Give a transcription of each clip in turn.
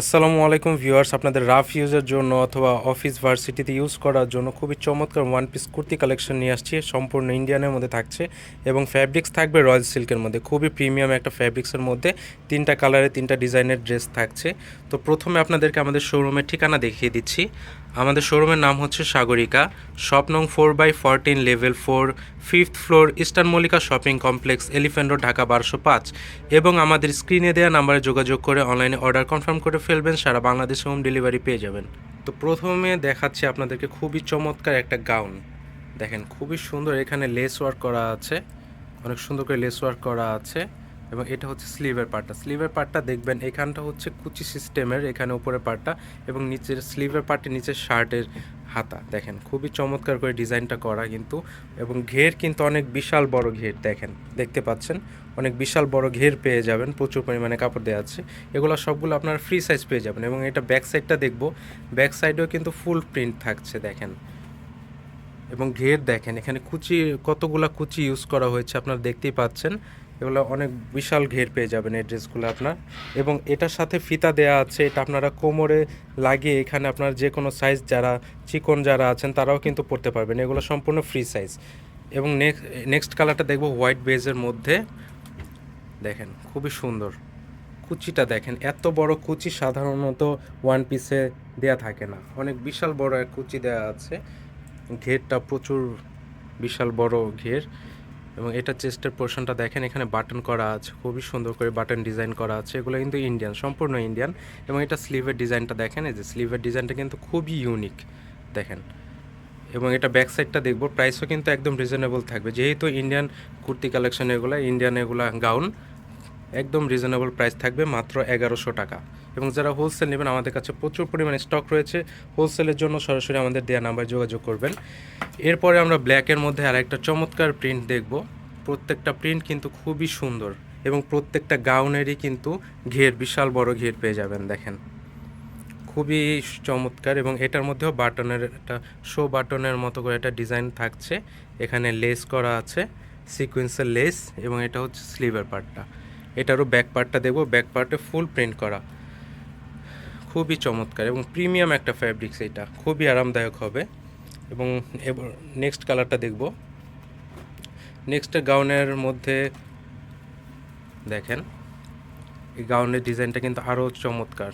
আসসালামু আলাইকুম ভিউয়ার্স, আপনাদের রাফ ইউজের জন্য অথবা অফিস ভার্সিটিতে ইউজ করার জন্য খুবই চমৎকার ওয়ান পিস কুর্তি কালেকশন নিয়ে আসছি। সম্পূর্ণ ইন্ডিয়ানের মধ্যে থাকছে এবং ফ্যাব্রিক্স থাকবে রয়্যাল সিল্কের মধ্যে। খুবই প্রিমিয়াম একটা ফ্যাব্রিক্সের মধ্যে তিনটা কালারে তিনটা ডিজাইনের ড্রেস থাকছে। তো প্রথমে আপনাদেরকে আমাদের শোরুমের ঠিকানা দেখিয়ে দিচ্ছি। আমাদের শোরুমের নাম হচ্ছে সাগরিকা শপ নং four by fourteen level four, fifth floor eastern Mallika shopping complex, elephant road, Dhaka বারোশো পাঁচ। এবং আমাদের স্ক্রিনে দেওয়া নাম্বারে যোগাযোগ করে অনলাইনে অর্ডার কনফার্ম করে ফেলবেন, সারা বাংলাদেশ হোম ডেলিভারি পেয়ে যাবেন। তো প্রথমে দেখাচ্ছি আপনাদেরকে খুবই চমৎকার একটা গাউন দেখেন, খুবই সুন্দর এখানে লেস ওয়ার্ক করা আছে। অনেক সুন্দর করে লেস ওয়ার্ক করা আছে। এবং এটা হচ্ছে স্লিভের পার্টটা স্লিভের পার্টটা দেখবেন, এখানটা হচ্ছে কুচি সিস্টেমের, এখানে উপরের পার্টটা এবং নিচের স্লিভের পার্টে নিচের শার্টের হাতা। দেখেন, খুবই চমৎকার করে ডিজাইনটা করা কিন্তু এবং ঘের কিন্তু অনেক বিশাল বড় ঘের, দেখেন, দেখতে পাচ্ছেন? অনেক বিশাল বড় ঘের পেয়ে যাবেন, প্রচুর পরিমাণে কাপড় দেওয়া আছে। এগুলো সবগুলো আপনার ফ্রি সাইজ পেয়ে যাবেন এবং এটা ব্যাক সাইডটা দেখব ব্যাক সাইডেও কিন্তু ফুল প্রিন্ট থাকছে, দেখেন। এবং ঘের দেখেন, এখানে কুচি, কতগুলা কুচি ইউজ করা হয়েছে আপনারা দেখতেই পাচ্ছেন। এগুলো অনেক বিশাল ঘের পেয়ে যাবেন এই ড্রেসগুলো আপনার। এবং এটার সাথে ফিতা দেয়া আছে, এটা আপনারা কোমরে লাগিয়ে এখানে আপনার যে কোনো সাইজ যারা, চিকন যারা আছেন তারাও কিন্তু পরতে পারবেন। এগুলো সম্পূর্ণ ফ্রি সাইজ এবং নেক্সট নেক্সট কালারটা দেখব হোয়াইট বেজের মধ্যে। দেখেন, খুবই সুন্দর। কুচিটা দেখেন, এত বড় কুচি সাধারণত ওয়ান পিসে দেয়া থাকে না। অনেক বিশাল বড় এক কুচি দেয়া আছে। ঘেরটা প্রচুর বিশাল বড় ঘের। এবং এটা চেস্টের পোর্শনটা দেখেন, এখানে বাটন করা আছে, খুবই সুন্দর করে বাটন ডিজাইন করা আছে। এগুলো কিন্তু ইন্ডিয়ান, সম্পূর্ণ ইন্ডিয়ান। এবং এটা স্লিভের ডিজাইনটা দেখেন, এই যে স্লিভের ডিজাইনটা কিন্তু খুবই ইউনিক, দেখেন। এবং এটা ব্যাক সাইডটা দেখব, প্রাইসও কিন্তু একদম রিজনেবল থাকবে। যেহেতু ইন্ডিয়ান কুর্তি কালেকশন এগুলো, ইন্ডিয়ান এগুলা গাউন, একদম রিজনেবল প্রাইস থাকবে মাত্র এগারোশো টাকা। এবং যারা হোলসেল নেবেন, আমাদের কাছে প্রচুর পরিমাণে স্টক রয়েছে। হোলসেলের জন্য সরাসরি আমাদের দেওয়া নাম্বারে যোগাযোগ করবেন। এরপরে আমরা ব্ল্যাকের মধ্যে আর একটা চমৎকার প্রিন্ট দেখব। প্রত্যেকটা প্রিন্ট কিন্তু খুবই সুন্দর এবং প্রত্যেকটা গাউনেরই কিন্তু ঘের, বিশাল বড় ঘের পেয়ে যাবেন, দেখেন। খুবই চমৎকার এবং এটার মধ্যেও বাটনের একটা শো বাটনের মতো করে একটা ডিজাইন থাকছে। এখানে লেস করা আছে সিকোয়েন্সের লেস এবং এটা হচ্ছে স্লিভের পার্টটা এটারও ব্যাক পার্টটা দেখব ব্যাক পার্টে ফুল প্রিন্ট করা। খুবই চমৎকার এবং প্রিমিয়াম একটা ফ্যাব্রিক্স এটা খুবই আরামদায়ক হবে। এবং এবার নেক্সট কালারটা দেখব। নেক্সট গাউনের মধ্যে দেখেন, এই গাউনের ডিজাইনটা কিন্তু আরও চমৎকার,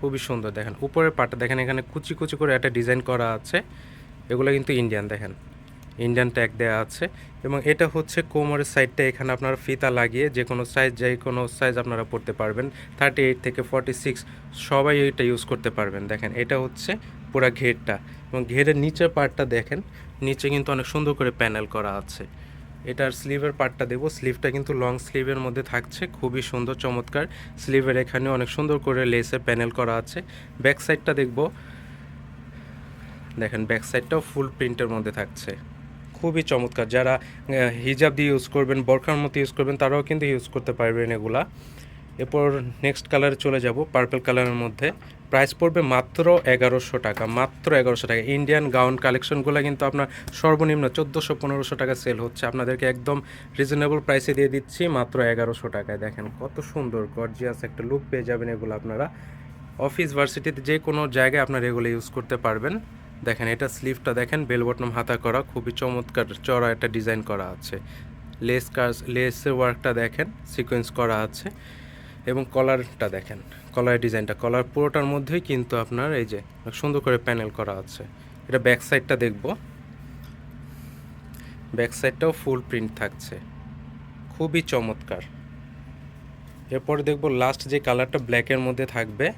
খুবই সুন্দর দেখেন। উপরের পাটটা দেখেন, এখানে কুচি কুচি করে একটা ডিজাইন করা আছে। এগুলো কিন্তু ইন্ডিয়ান দেখেন। ইন্ডিয়ান ট্যাগ দেওয়া আছে। এবং এটা হচ্ছে কোমরের সাইডটা এখানে আপনারা ফিতা লাগিয়ে যে কোনো সাইজ যে কোনো সাইজ আপনারা পড়তে পারবেন। থার্টি এইট থেকে ফর্টি সিক্স সবাই এটা ইউজ করতে পারবেন। দেখেন, এটা হচ্ছে পুরো ঘেরটা। এবং ঘেরের নিচের পার্টটা দেখেন, নিচে কিন্তু অনেক সুন্দর করে প্যানেল করা আছে। এটার স্লিভের পার্টটা দেবো। স্লিভটা কিন্তু লং স্লিভের মধ্যে থাকছে, খুবই সুন্দর, চমৎকার। স্লিভের এখানে অনেক সুন্দর করে লেসে প্যানেল করা আছে। ব্যাক সাইডটা দেখব। দেখেন ব্যাক সাইডটাও ফুল প্রিন্টের মধ্যে থাকছে। খুবই চমৎকার। যারা হিজাব দিয়ে ইউজ করবেন, বরখার মতো ইউজ করবেন, তারাও কিন্তু ইউজ করতে পারবেন এগুলা। এরপর নেক্সট কালারে চলে যাব পার্পল কালারের মধ্যে। প্রাইস পড়বে মাত্র এগারোশো টাকা, মাত্র এগারোশো টাকা। ইন্ডিয়ান গাউন কালেকশনগুলো কিন্তু আপনার সর্বনিম্ন চোদ্দোশো, পনেরোশো টাকা সেল হচ্ছে। আপনাদেরকে একদম রিজনেবল প্রাইসে দিয়ে দিচ্ছি, মাত্র এগারোশো টাকায়। দেখেন কত সুন্দর গর্জিয়াস একটা লুক পেয়ে যাবেন এগুলো আপনারা। অফিস ভার্সিটিতে যে কোনো জায়গায় আপনারা এগুলো ইউজ করতে পারবেন। দেখেন, এটা স্লিভটা দেখেন বেল বটম হাতা করা, খুবই চমৎকার চড়া একটা ডিজাইন করা আছে। লেস কাজ লেসের ওয়ার্কটা দেখেন সিকোয়েন্স করা আছে। এবং কলারটা দেখেন কলারের ডিজাইনটা কলার পুরোটার মধ্যেই কিন্তু আপনার এই যে সুন্দর করে প্যানেল করা আছে। এটা ব্যাক সাইডটা দেখব। ব্যাক সাইডটাও ফুল প্রিন্ট থাকছে। খুবই চমৎকার। এরপরে দেখব লাস্ট যে কালারটা ব্ল্যাকের মধ্যে থাকবে।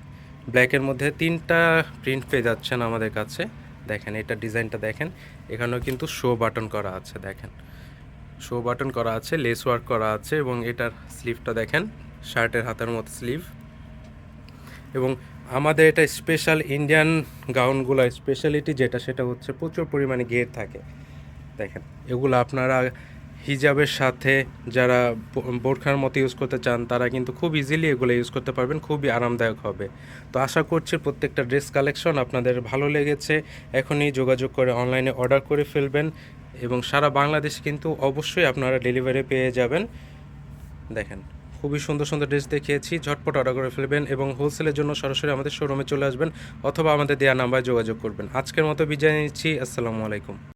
ব্ল্যাকের মধ্যে তিনটা প্রিন্ট পেয়ে যাচ্ছেন আমাদের কাছে। দেখেন, এটা ডিজাইনটা দেখেন। এখানেও কিন্তু শো বাটন করা আছে, দেখেন। শো বাটন করা আছে লেস ওয়ার্ক করা আছে এবং এটার স্লিভটা দেখেন শার্টের হাতের মতো স্লিভ এবং আমাদের এটা স্পেশাল ইন্ডিয়ান গাউনগুলো স্পেশালিটি যেটা, সেটা হচ্ছে প্রচুর পরিমাণে ঘের থাকে। দেখেন, এগুলো আপনারা হিজাবের সাথে যারা বোরখার মতো ইউজ করতে চান, তারা কিন্তু খুব ইজিলি এগুলো ইউজ করতে পারবেন, খুবই আরামদায়ক হবে। তো আশা করছি প্রত্যেকটা ড্রেস কালেকশন আপনাদের ভালো লেগেছে। এখনই যোগাযোগ করে অনলাইনে অর্ডার করে ফেলবেন এবং সারা বাংলাদেশ কিন্তু অবশ্যই আপনারা ডেলিভারি পেয়ে যাবেন। দেখেন, খুবই সুন্দর সুন্দর ড্রেস দেখিয়েছি, ঝটপট অর্ডার করে ফেলবেন এবং হোলসেলের জন্য সরাসরি আমাদের শোরুমে চলে আসবেন অথবা আমাদের দেওয়া নাম্বারে যোগাযোগ করবেন। আজকের মতো বিদায় নিচ্ছি, আসসালামু আলাইকুম।